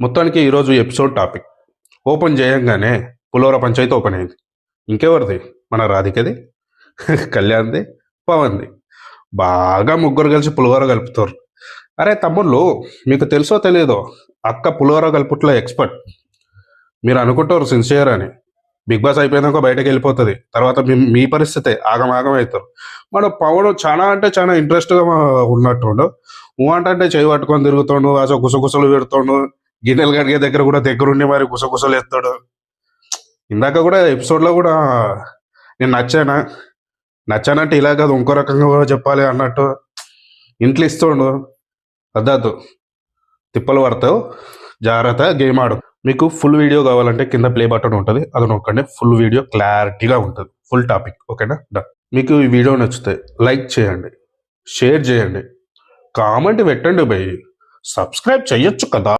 మొత్తానికి ఈరోజు episode topic. Open చేయంగానే పులోర పంచాయతీ ఓపెన్ అయింది. ఇంకెవరిది? మన రాధికది? కళ్యాణ్ది? పవన్ది? బాగా ముగ్గురు కలిసి పులిహోర కలుపుతారు. అరే తమ్ముళ్ళు మీకు తెలుసో తెలియదో అక్క పులిహోర కలుపుట్లో ఎక్స్పర్ట్. మీరు అనుకుంటారు సిన్సియర్ అని. బిగ్ బాస్ అయిపోయినాక బయటకు వెళ్ళిపోతుంది. తర్వాత మీ మీ పరిస్థితే ఆగమాగం అవుతారు మన పవన్ చాలా అంటే చాలా ఇంట్రెస్ట్గా ఉన్నట్టుండు. ఊ అంటే చేయి పట్టుకొని తిరుగుతాడు అసలు గుసగుసలు పెడుతుండు. గిన్నెలు కడిగే దగ్గర కూడా దగ్గరుండి మరి గుసగుసలు ఎత్తాడు ఇందాక కూడా ఎపిసోడ్లో కూడా నేను నచ్చానా? నచ్చానంటే ఇలా కాదు ఇంకో రకంగా కూడా చెప్పాలి అన్నట్టు ఇంట్లో ఇస్తుండు. అద్దద్దు తిప్పలు పడతావు. జాగ్రత్త గేమ్ ఆడు. మీకు ఫుల్ వీడియో కావాలంటే కింద ప్లే బటన్ ఉంటుంది. అది నొక్కండి. ఫుల్ వీడియో క్లారిటీగా ఉంటుంది. Full topic. ఓకేనా? డన్. మీకు ఈ వీడియో నచ్చితే లైక్ చేయండి. షేర్ చేయండి. కామెంట్ పెట్టండి భయ్ సబ్స్క్రైబ్ చేయొచ్చు కదా?